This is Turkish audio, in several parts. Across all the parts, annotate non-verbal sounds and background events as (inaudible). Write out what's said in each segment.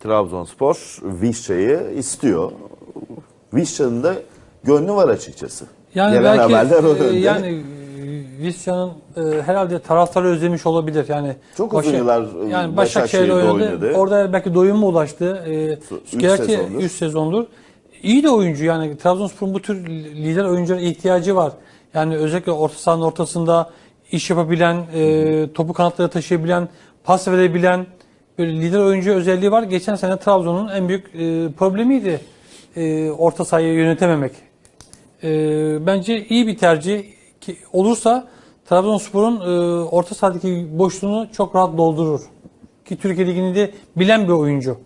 Trabzonspor Vişça'yı istiyor. Vişça'nın da gönlü var açıkçası. Yani Gelen belki e, yani e, Visca'nın e, herhalde taraftarı özlemiş olabilir. Yani Çok uzun yıllar, e, yani Başakşehir'de Başakşehir'de oynadı. oynadı. Orada belki doyuma ulaştı. E, gerçi sezondur. 3 sezondur. İyi de oyuncu yani Trabzonspor'un bu tür lider oyunculara ihtiyacı var. Yani özellikle orta sahanın ortasında iş yapabilen, e, topu kanatlara taşıyabilen, pas verebilen böyle lider oyuncu özelliği var. Geçen sene Trabzon'un en büyük e, problemiydi. E, orta sahayı yönetememek. E, bence iyi bir tercih ki olursa Trabzonspor'un e, orta sahadaki boşluğunu çok rahat doldurur. Ki Türkiye Ligi'ni de bilen bir oyuncu.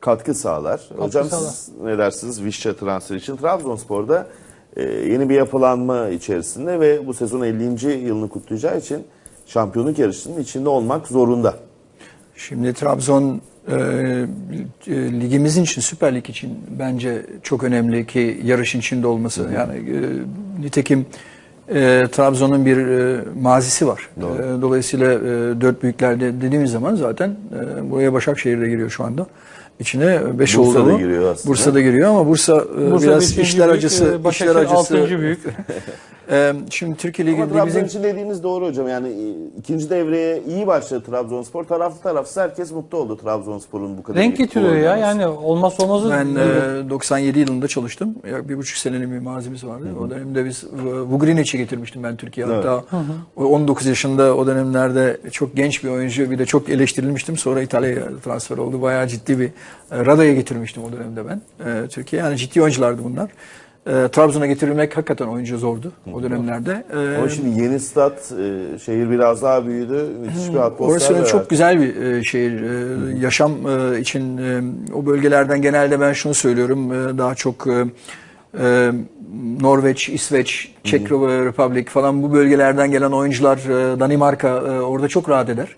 katkı sağlar. Hocam sağlar. siz ne dersiniz Vişça transfer için? Trabzonspor'da e, yeni bir yapılanma içerisinde ve bu sezon 50. yılını kutlayacağı için şampiyonluk yarışının içinde olmak zorunda. Şimdi Trabzon e, e, ligimizin için, Süper Lig için bence çok önemli ki yarışın içinde olması. Yani e, nitekim e, Trabzon'un bir e, mazisi var. Doğru. E, dolayısıyla e, dört büyüklerde dediğimiz zaman zaten e, buraya Başakşehir de giriyor şu anda. İçine 5 Bursa oldu. da giriyor aslında. Bursa da giriyor ama Bursa, e, Bursa biraz işler büyük, acısı, e, işler Başakşehir acısı. altıncı büyük. (laughs) E, şimdi Türkiye Ligi Ama Trabzon için dediğiniz doğru hocam. Yani e, ikinci devreye iyi başladı Trabzonspor. Taraflı tarafsız herkes mutlu oldu Trabzonspor'un bu kadar Renk getiriyor ya. Yani olmazsa olmazı. Ben e, 97 yılında çalıştım. Ya, bir buçuk senenin bir mazimiz vardı. O dönemde biz Vugrinić'i getirmiştim ben Türkiye'ye. Evet. Hatta o 19 yaşında o dönemlerde çok genç bir oyuncu. Bir de çok eleştirilmiştim. Sonra İtalya'ya transfer oldu. Bayağı ciddi bir e, Rada'ya getirmiştim o dönemde ben e, Türkiye. Yani ciddi oyunculardı bunlar. E, Trabzon'a getirilmek hakikaten oyuncu zordu o dönemlerde. E, Ama şimdi yeni stat, e, şehir biraz daha büyüdü. Müthiş bir atmosfer Orası var. çok güzel bir e, şehir. E, yaşam e, için e, o bölgelerden genelde ben şunu söylüyorum. e, daha çok e, e, Norveç, İsveç, Çek Republic falan bu bölgelerden gelen oyuncular e, Danimarka e, orada çok rahat eder.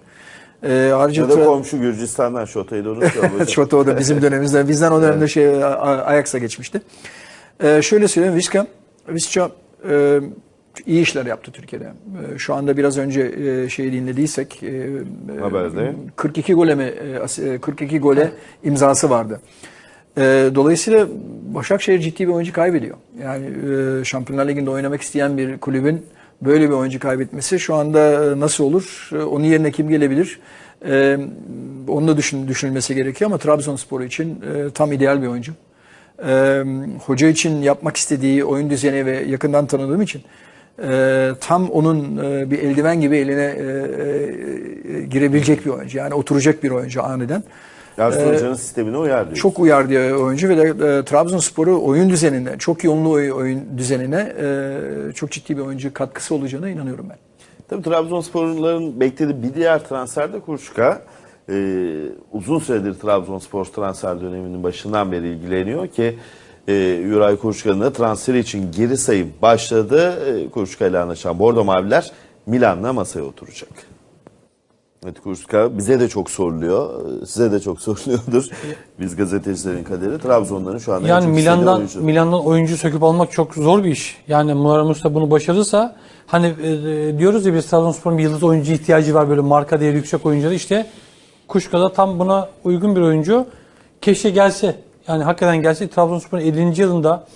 E, ayrıca Ya da komşu Gürcistan'dan Şota'yı da unutmayalım. (laughs) Şota o da bizim dönemimizde. Bizden o dönemde şey Ajax'a geçmişti. Ee, şöyle söyleyeyim Vizca, Vizca e, iyi işler yaptı Türkiye'de. E, şu anda biraz önce e, şeyi dinlediysek e, e, Haberde. 42 gole mi e, as- e, 42 gole imzası vardı. E, dolayısıyla Başakşehir ciddi bir oyuncu kaybediyor. Yani e, Şampiyonlar Ligi'nde oynamak isteyen bir kulübün böyle bir oyuncu kaybetmesi şu anda e, nasıl olur? Onun yerine kim gelebilir? E, onu da düşün, düşünülmesi gerekiyor ama Trabzonspor için e, tam ideal bir oyuncu. E, hoca için yapmak istediği oyun düzeni ve yakından tanıdığım için e, tam onun e, bir eldiven gibi eline e, e, girebilecek bir oyuncu. Yani oturacak bir oyuncu aniden. Ersun Hoca'nın sistemine uyar diyor. Çok uyar diye oyuncu ve de e, Trabzonspor'u oyun düzenine, çok yönlü oy- oyun düzenine e, çok ciddi bir oyuncu katkısı olacağına inanıyorum ben. Tabii Trabzonsporluların beklediği bir diğer transfer de Kurşka. Ee, uzun süredir Trabzonspor transfer döneminin başından beri ilgileniyor ki e, Yuray Kurşka'nın da transferi için geri sayım başladı. E, Kurşka ile anlaşan Bordo Maviler Milan'la masaya oturacak. Evet Kurşka bize de çok soruluyor. e, Size de çok (laughs) soruluyordur. Biz gazetecilerin kaderi. Trabzonların şu anda Yani Milan'dan oyuncu. Milan'dan oyuncu söküp almak çok zor bir iş. Yani Muharrem Usta bunu başarırsa hani e, diyoruz ya biz Trabzonspor'un bir yıldız oyuncu ihtiyacı var böyle marka değeri yüksek oyuncuları işte Kuşka'da tam buna uygun bir oyuncu. Keşke gelse. Yani hakikaten gelse Trabzonspor'un 50. yılında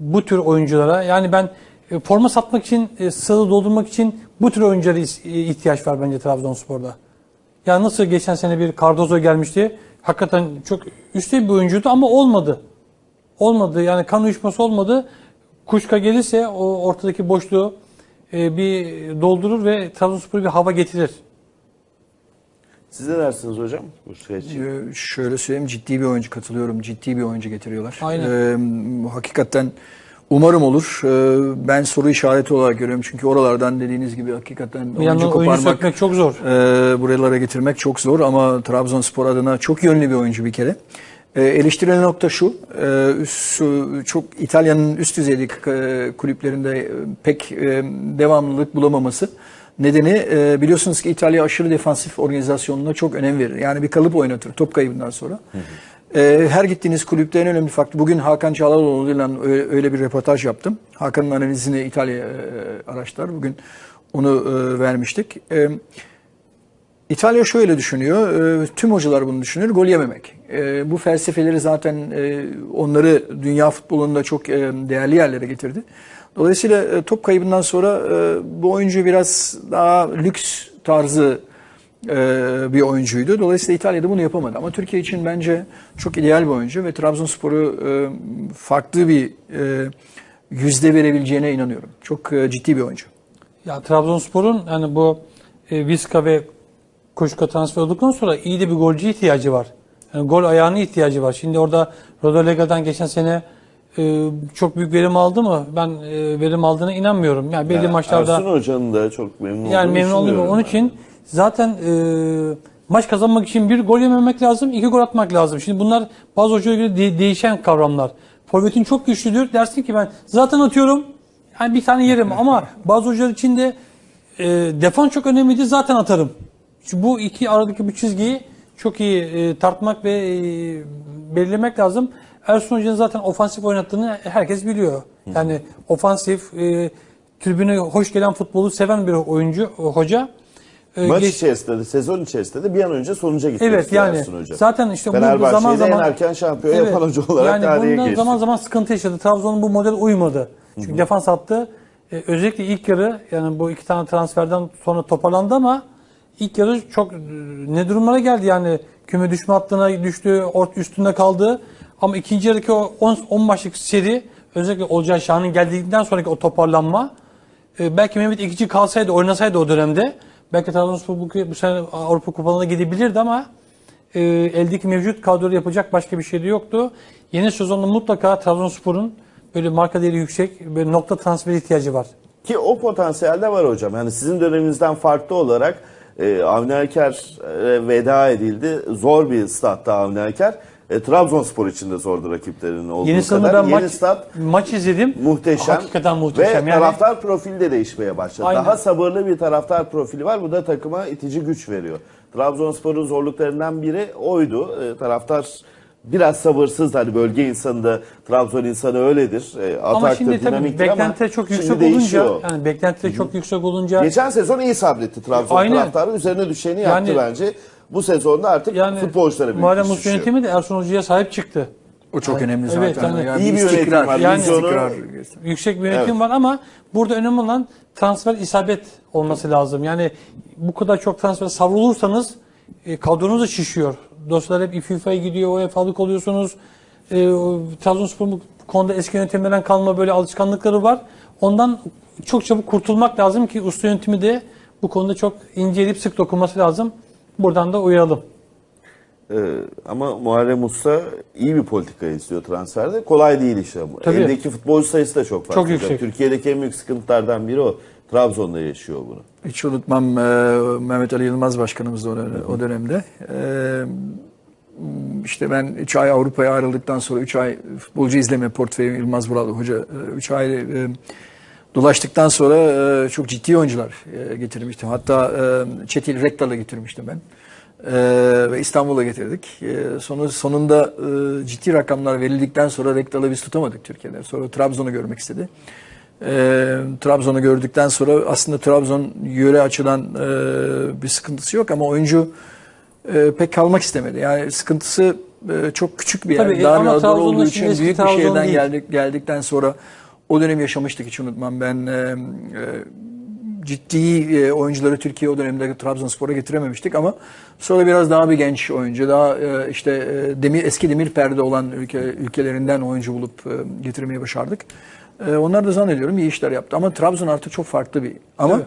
bu tür oyunculara yani ben e, forma satmak için, e, sağı doldurmak için bu tür oyunculara e, ihtiyaç var bence Trabzonspor'da. Ya nasıl geçen sene bir Cardozo gelmişti. Hakikaten çok üstte bir oyuncuydu ama olmadı. Olmadı yani kan uyuşması olmadı. Kuşka gelirse o ortadaki boşluğu bir doldurur ve Trabzonspor'a bir hava getirir. Siz ne dersiniz hocam? Kurşka için. Ee, Şöyle söyleyeyim ciddi bir oyuncu katılıyorum. Ciddi bir oyuncu getiriyorlar. Aynen. Ee, hakikaten umarım olur. Ee, ben soru işareti olarak görüyorum. Çünkü oralardan dediğiniz gibi hakikaten Bir oyuncu oyuncu koparmak, sökmek çok zor. e, buralara getirmek çok zor ama Trabzonspor adına çok yönlü bir oyuncu bir kere. E, eleştirilen nokta şu, e, üst, çok İtalya'nın üst düzeydeki e, kulüplerinde pek e, devamlılık bulamaması. Nedeni e, biliyorsunuz ki İtalya aşırı defansif organizasyonuna çok önem verir. Yani bir kalıp oynatır top kaybından sonra. E, her gittiğiniz kulüpte en önemli faktör. Bugün Hakan Çalhanoğlu'yla öyle, öyle bir röportaj yaptım. Hakan'ın analizini İtalya e, araçlar. Bugün onu e, vermiştik. E, İtalya şöyle düşünüyor, e, tüm hocalar bunu düşünüyor, gol yememek. E, Bu felsefeleri zaten e, onları dünya futbolunda çok e, değerli yerlere getirdi. Dolayısıyla e, top kaybından sonra e, bu oyuncu biraz daha lüks tarzı e, bir oyuncuydu. Dolayısıyla İtalya'da bunu yapamadı. Ama Türkiye için bence çok ideal bir oyuncu ve Trabzonspor'u farklı bir yüzde verebileceğine inanıyorum. Çok ciddi bir oyuncu. Ya Trabzonspor'un yani bu e, Viska ve Kuşka transfer olduktan sonra iyi de bir golcü ihtiyacı var. Yani gol ayağına ihtiyacı var. Şimdi orada Rodolega'dan geçen sene e, çok büyük verim aldı mı? Ben e, verim aldığına inanmıyorum. Yani belli Yani maçlarda Ersun Hoca'nın da çok memnun yani memnun oldum. Onun ben. için zaten e, maç kazanmak için bir gol yememek lazım, iki gol atmak lazım. Şimdi bunlar bazı hocalara göre de- değişen kavramlar. Forvetin çok güçlüdür. Dersin ki ben zaten atıyorum. Yani bir tane yerim (laughs) ama bazı hocalar için de e, defans çok önemlidir. Zaten atarım. Şu bu iki aradaki bu çizgiyi çok iyi e, tartmak ve e, belirlemek lazım. Ersun Hoca'nın zaten ofansif oynattığını herkes biliyor. Yani ofansif, e, tribüne hoş gelen futbolu seven bir oyuncu, hoca. E, Maç geç- içerisinde de sezon içerisinde de bir an önce sonuca gitmek Evet yani Ersun Hoca. zaten işte bu zaman zaman en erken şampiyon yapan hoca olarak yani tarihe geçti. zaman zaman sıkıntı yaşadı. Trabzon'un bu model uymadı. Çünkü defans attı. Ee, özellikle ilk yarı yani bu iki tane transferden sonra toparlandı ama ilk yarı çok e, ne durumlara geldi yani küme düşme hattına düştü, ort üstünde kaldı. Ama ikinci yarıdaki o 10 10 maçlık seri özellikle Olcay Şahan'ın geldiğinden sonraki o toparlanma e, belki Mehmet Ekici kalsaydı, oynasaydı o dönemde belki Trabzonspor bu, bu sene Avrupa Kupalarına gidebilirdi ama e, eldeki mevcut kadroyu yapacak başka bir şey de yoktu. Yeni sezonda mutlaka Trabzonspor'un böyle marka değeri yüksek böyle nokta transferi ihtiyacı var. Ki o potansiyelde var hocam. Yani sizin döneminizden farklı olarak e, Avni Aker e, veda edildi. Zor bir statta Avni Aker. E, Trabzonspor için de zordu rakiplerinin olduğu Yeni kadar. ben Yeni maç, stat maç izledim. muhteşem. Hakikaten muhteşem. Ve yani, taraftar profili de değişmeye başladı. Aynen. Daha sabırlı bir taraftar profili var. Bu da takıma itici güç veriyor. Trabzonspor'un zorluklarından biri oydu. E, taraftar biraz sabırsız. Hani bölge insanı da Trabzon insanı öyledir. E, ama şimdi tabii beklentiler çok yüksek olunca yani beklentiler çok yüksek olunca Geçen sezon iyi sabretti Trabzon Aynen. taraftarı. Üzerine düşeni yaptı Yani- bence. Bu sezonda artık yani futbolculara büyük Muharrem düşüyor. yönetimi de Ersun Hoca'ya sahip çıktı. O çok önemli evet, zaten. yani Yani iyi bir istikrar, yönetim var. yani istikrar. yüksek bir yönetim Evet. var ama burada önemli olan transfer isabet olması lazım. Yani bu kadar çok transfer savrulursanız e, kadronuz da şişiyor. Dostlar hep FIFA'ya gidiyor, UEFA'lık oluyorsunuz. E, bu konuda eski yönetimlerden kalma böyle alışkanlıkları var. Ondan çok çabuk kurtulmak lazım ki usta yönetimi de bu konuda çok inceleyip sık dokunması lazım. Buradan da uyaralım. Ee, ama Muharrem Usta iyi bir politika istiyor transferde. Kolay değil işte. Tabii. Eldeki futbolcu sayısı da çok fazla. Çok yüksek. Türkiye'deki en büyük sıkıntılardan biri o. Trabzon'da yaşıyor bunu. Hiç unutmam e, Mehmet Ali Yılmaz başkanımız da o, o dönemde. E, işte ben 3 ay Avrupa'ya ayrıldıktan sonra 3 ay futbolcu izleme portföyü Yılmaz Vural Hoca 3 ay e, dolaştıktan sonra e, çok ciddi oyuncular e, getirmiştim. Hatta e, Çetil Rektal'ı getirmiştim ben. E, ve İstanbul'a getirdik. E, sonu, sonunda e, ciddi rakamlar verildikten sonra Rektal'ı biz tutamadık Türkiye'de. Sonra Trabzon'u görmek istedi. E, Trabzon'u gördükten sonra aslında Trabzon yöre açıdan e, bir sıkıntısı yok ama oyuncu e, pek kalmak istemedi. Yani sıkıntısı e, çok küçük bir yer. Tabii, ama bir Anadolu olduğu için büyük bir şehirden geldik, geldikten sonra o dönem yaşamıştık hiç unutmam. Ben e, ciddi e, oyuncuları Türkiye o dönemde Trabzonspor'a getirememiştik ama sonra biraz daha bir genç oyuncu, daha e, işte e, demir eski demir perde olan ülke ülkelerinden oyuncu bulup e, getirmeyi başardık. E, onlar da zannediyorum iyi işler yaptı ama Trabzon artık çok farklı bir ama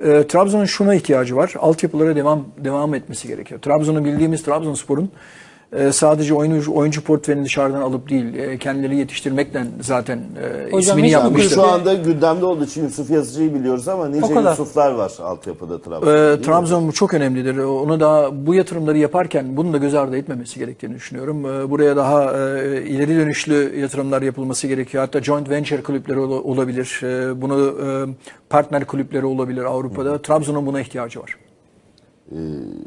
e, Trabzon'un şuna ihtiyacı var. Altyapılara devam devam etmesi gerekiyor. Trabzon'u bildiğimiz Trabzonspor'un e, sadece oyuncu, oyuncu portföyünü dışarıdan alıp değil, e, kendileri yetiştirmekten zaten e, Hocam ismini yapmıştır. şu anda gündemde olduğu için Yusuf Yazıcı'yı biliyoruz ama nice O kadar. Yusuflar var altyapıda Trabzon'da. Ee, mi? Trabzon bu çok önemlidir. Onu da bu yatırımları yaparken bunu da göz ardı etmemesi gerektiğini düşünüyorum. Ee, buraya daha e, ileri dönüşlü yatırımlar yapılması gerekiyor. Hatta joint venture kulüpleri ola- olabilir. Ee, bunu e, partner kulüpleri olabilir Avrupa'da. Trabzon'un buna ihtiyacı var. Ee,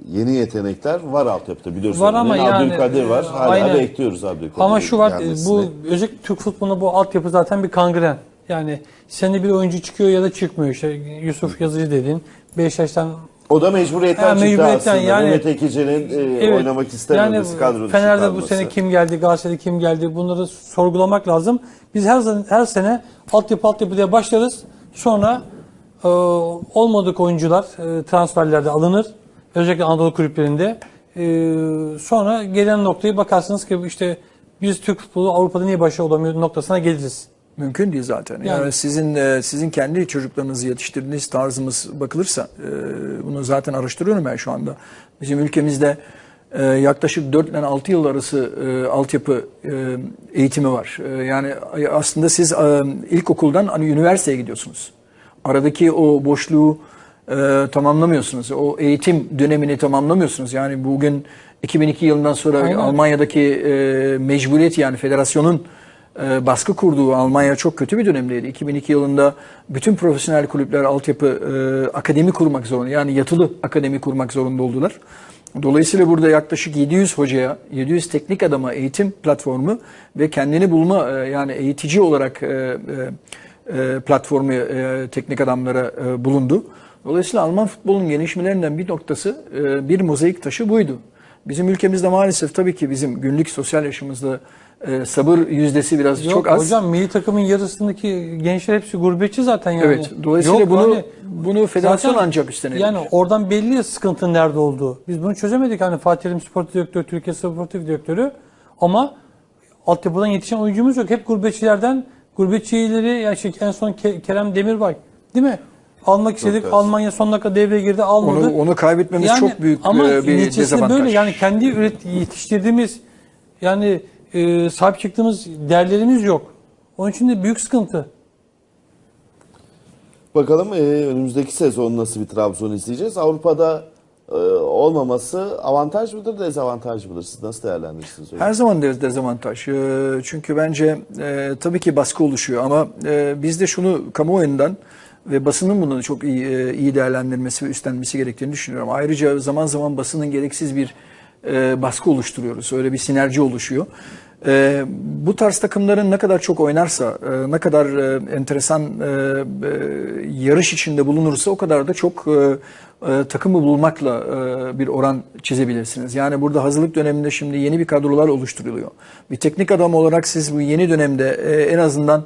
yeni yetenekler var altyapıda biliyorsunuz. Var ama yani, Abdülkadir var. e, Hala aynen. bekliyoruz Abdülkadir'i. Ama şu var gelmesini. bu özellikle Türk futbolunda bu altyapı zaten bir kangren. Yani seni bir oyuncu çıkıyor ya da çıkmıyor. İşte Yusuf Yazıcı dedin. Beşiktaş'tan O da mecburiyetten Ha, çıktı aslında. yani- Mehmet Ekici'nin e, Evet. oynamak istememesi, yani kadro dışı Fener'de bu sene kim geldi, Galatasaray'da kim geldi bunları sorgulamak lazım. Biz her her sene altyapı altyapı diye başlarız. Sonra e, olmadık oyuncular e, transferlerde alınır. Özellikle Anadolu kulüplerinde. E, sonra gelen noktayı bakarsınız ki işte biz Türk futbolu Avrupa'da niye başarılı olamıyor noktasına geliriz. Mümkün değil zaten. Yani, Yani- sizin e, sizin kendi çocuklarınızı yetiştirdiğiniz tarzımız bakılırsa e, bunu zaten araştırıyorum ben şu anda. Bizim ülkemizde e, yaklaşık 4 ile 6 yıl arası altyapı eğitimi var. Yani aslında siz ilkokuldan hani üniversiteye gidiyorsunuz. Aradaki o boşluğu e, tamamlamıyorsunuz. O eğitim dönemini tamamlamıyorsunuz. Yani bugün 2002 yılından sonra Aynen. Almanya'daki e, mecburiyet yani federasyonun e, baskı kurduğu Almanya çok kötü bir dönemdeydi. 2002 yılında bütün profesyonel kulüpler altyapı e, akademi kurmak zorunda yani yatılı akademi kurmak zorunda oldular. Dolayısıyla burada yaklaşık 700 hocaya, 700 teknik adama eğitim platformu ve kendini bulma e, yani eğitici olarak e, e, e, platformu e, teknik adamlara e, bulundu. Dolayısıyla Alman futbolunun gelişmelerinden bir noktası, e, bir mozaik taşı buydu. Bizim ülkemizde maalesef tabii ki bizim günlük sosyal yaşamızda e, sabır yüzdesi biraz Yok çok az. hocam milli takımın yarısındaki gençler hepsi gurbetçi zaten yani. Evet. Dolayısıyla Yok, bunu hani bunu federasyon zaten ancak üstlenebilir. Yani oradan belli sıkıntının nerede olduğu. Biz bunu çözemedik. Hani Fatih Terim Sportif Direktörü, Türkiye Sportif Direktörü ama altyapıdan yetişen oyuncumuz yok. Hep gurbetçilerden gurbetçileri ya şey, en son Ke- Kerem Demirbay değil mi? Almak istedik. evet. Almanya son dakika devreye girdi almadı. Onu, onu kaybetmemiz Yani çok büyük ama e, bir dezavantaj. böyle yani kendi üret yetiştirdiğimiz yani e, sahip çıktığımız değerlerimiz yok. Onun için de büyük sıkıntı. Bakalım e, önümüzdeki sezon nasıl bir Trabzon izleyeceğiz. Avrupa'da e, olmaması avantaj mıdır, dezavantaj mıdır? Siz nasıl değerlendirirsiniz? hocam? Her zaman dez- dezavantaj. E, Çünkü bence e, tabii ki baskı oluşuyor ama e, biz de şunu kamuoyundan ve basının bunu çok iyi, e, iyi değerlendirmesi ve üstlenmesi gerektiğini düşünüyorum. Ayrıca zaman zaman basının gereksiz bir e, baskı oluşturuyoruz. Öyle bir sinerji oluşuyor. E, bu tarz takımların ne kadar çok oynarsa, e, ne kadar e, enteresan e, e, yarış içinde bulunursa o kadar da çok e, e, takımı bulmakla e, bir oran çizebilirsiniz. Yani burada hazırlık döneminde şimdi yeni bir kadrolar oluşturuluyor. Bir teknik adam olarak siz bu yeni dönemde e, en azından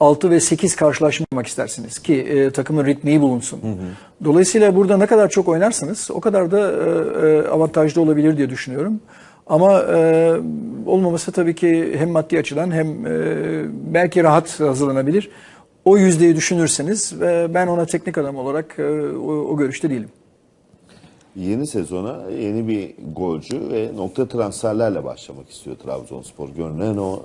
6 ve 8 karşılaşmak istersiniz ki e, takımın ritmi bulunsun. Dolayısıyla burada ne kadar çok oynarsanız o kadar da e, e, avantajlı olabilir diye düşünüyorum. Ama e, olmaması tabii ki hem maddi açıdan hem e, belki rahat hazırlanabilir. O yüzdeyi düşünürseniz e, ben ona teknik adam olarak e, o, o görüşte değilim. Yeni sezona yeni bir golcü ve nokta transferlerle başlamak istiyor Trabzonspor. Görünen o.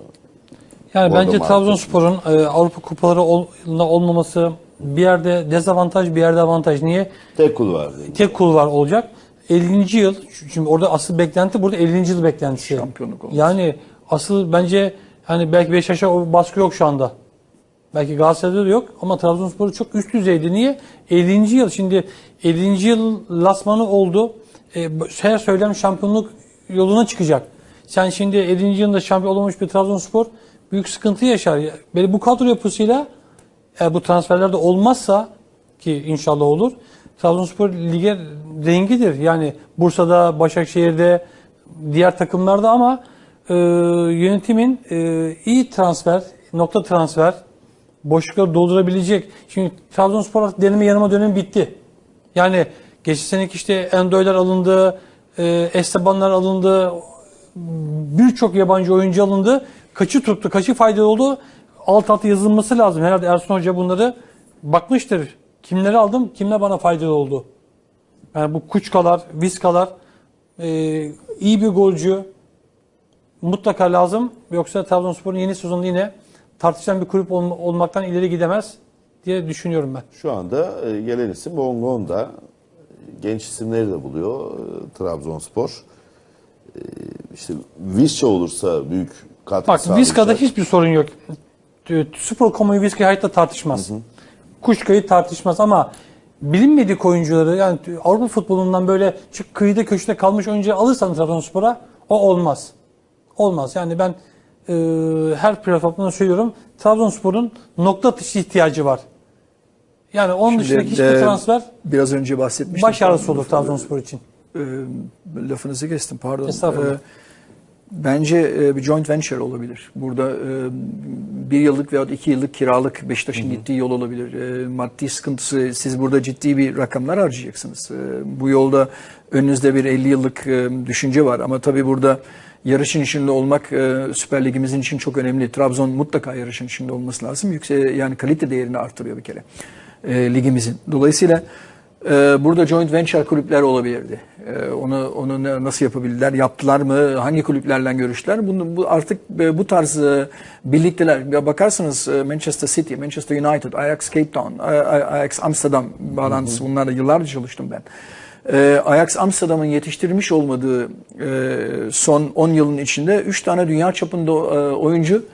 Yani Bu bence Trabzonspor'un e, Avrupa kupaları ol- olmaması bir yerde dezavantaj bir yerde avantaj. Niye? Tek kul var. dedi. Tek kul var olacak. 50. yıl çünkü orada asıl beklenti burada 50. yıl beklentisi. Şampiyonluk olması. Yani asıl bence hani belki Beşiktaş'a o baskı yok şu anda. Belki Galatasaray'da da yok ama Trabzonspor çok üst düzeydi. Niye? 50. yıl şimdi 50. yıl lasmanı oldu. E, her söylem şampiyonluk yoluna çıkacak. Sen şimdi 50. yılında şampiyon olamamış bir Trabzonspor büyük sıkıntı yaşar. Böyle bu kadro yapısıyla eğer bu transferler de olmazsa ki inşallah olur. Trabzonspor lige rengidir. Yani Bursa'da, Başakşehir'de, diğer takımlarda ama e, yönetimin e, iyi transfer, nokta transfer, boşlukları doldurabilecek. Şimdi Trabzonspor deneme yanıma dönemi bitti. Yani geçen seneki işte Endoylar alındı, e, Estebanlar alındı, birçok yabancı oyuncu alındı. Kaçı tuttu, kaçı faydalı oldu? Alt alta yazılması lazım. Herhalde Ersun Hoca bunları bakmıştır. Kimleri aldım, kimler bana faydalı oldu? Yani bu Kuçkalar, Viskalar e, iyi bir golcü mutlaka lazım. Yoksa Trabzonspor'un yeni sezonunda yine tartışılan bir kulüp olma- olmaktan ileri gidemez diye düşünüyorum ben. Şu anda e, gelen isim Bongonda. Genç isimleri de buluyor e, Trabzonspor. E, işte Visca olursa büyük katkı Bak sağlayacak. Vizca'da hiçbir sorun yok. T- Spor kamuoyu Vizca'yı hayatta tartışmaz. Kuşka'yı tartışmaz ama bilinmedik oyuncuları yani Avrupa futbolundan böyle şu kıyıda köşede kalmış oyuncuyu alırsan Trabzonspor'a o olmaz. Olmaz. Yani ben e, her platformda söylüyorum Trabzonspor'un nokta atışı ihtiyacı var. Yani onun dışındaki Şimdi, hiçbir e, transfer Biraz önce bahsetmiştim. baş ağrısı olur Trabzonspor için. Ee, lafınızı kestim pardon. Estağfurullah. Ee, bence e, bir joint venture olabilir. Burada e, bir yıllık veya iki yıllık kiralık Beşiktaş'ın gittiği yol olabilir. E, maddi sıkıntısı siz burada ciddi bir rakamlar harcayacaksınız. E, bu yolda önünüzde bir 50 yıllık e, düşünce var ama tabii burada yarışın içinde olmak e, Süper Ligimizin için çok önemli. Trabzon mutlaka yarışın içinde olması lazım. Yüksek yani kalite değerini artırıyor bir kere e, ligimizin. Dolayısıyla burada joint venture kulüpler olabilirdi. Ee, onu onu nasıl yapabilirler? Yaptılar mı? Hangi kulüplerle görüştüler? Bunu bu artık e, bu tarz e, birlikteler. Bakarsınız e, Manchester City, Manchester United, Ajax Cape Town, Ajax Amsterdam bağlantısı. Bunlarla yıllarca çalıştım ben. Ee, Ajax Amsterdam'ın yetiştirmiş olmadığı son 10 yılın içinde 3 tane dünya çapında oyuncu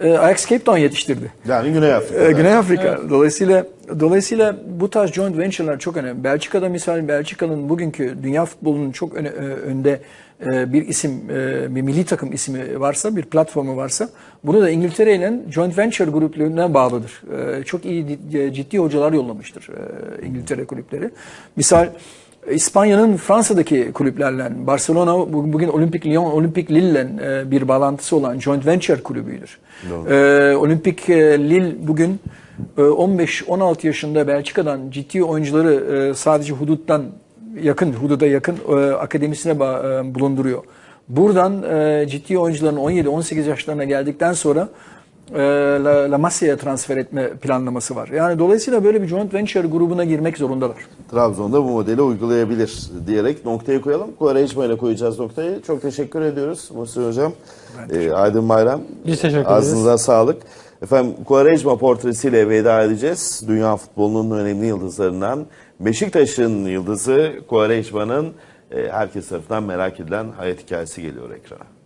e, Ajax Cape Town yetiştirdi. Yani Güney Afrika. Ee, Güney Afrika. Dolayısıyla dolayısıyla bu tarz joint venture'lar çok önemli. Belçika'da misal Belçika'nın bugünkü dünya futbolunun çok öne- e, önde e, bir isim, e, bir milli takım ismi varsa, bir platformu varsa bunu da İngiltere ile joint venture gruplarına bağlıdır. E, Çok iyi di- ciddi hocalar yollamıştır e, İngiltere kulüpleri. Misal İspanya'nın Fransa'daki kulüplerle Barcelona bu- bugün Olimpik Lyon, Olimpik Lille'le e, bir bağlantısı olan joint venture kulübüdür. E, Olimpik e, Lille bugün e, 15-16 yaşında Belçika'dan ciddi oyuncuları e, sadece huduttan yakın, hududa yakın e, akademisine e, bulunduruyor. Buradan e, ciddi oyuncuların 17-18 yaşlarına geldikten sonra e, La, La Masia'ya transfer etme planlaması var. Yani dolayısıyla böyle bir joint venture grubuna girmek zorundalar. Trabzon'da bu modeli uygulayabilir diyerek noktayı koyalım. Quaresma ile koyacağız noktayı. Çok teşekkür ediyoruz Muhsin Hocam. Ee, Aydın Bayram. Biz teşekkür ederiz. Ağzınıza sağlık. Efendim Quaresma portresiyle veda edeceğiz. Dünya futbolunun önemli yıldızlarından Beşiktaş'ın yıldızı Quaresma'nın e, herkes tarafından merak edilen hayat hikayesi geliyor ekrana.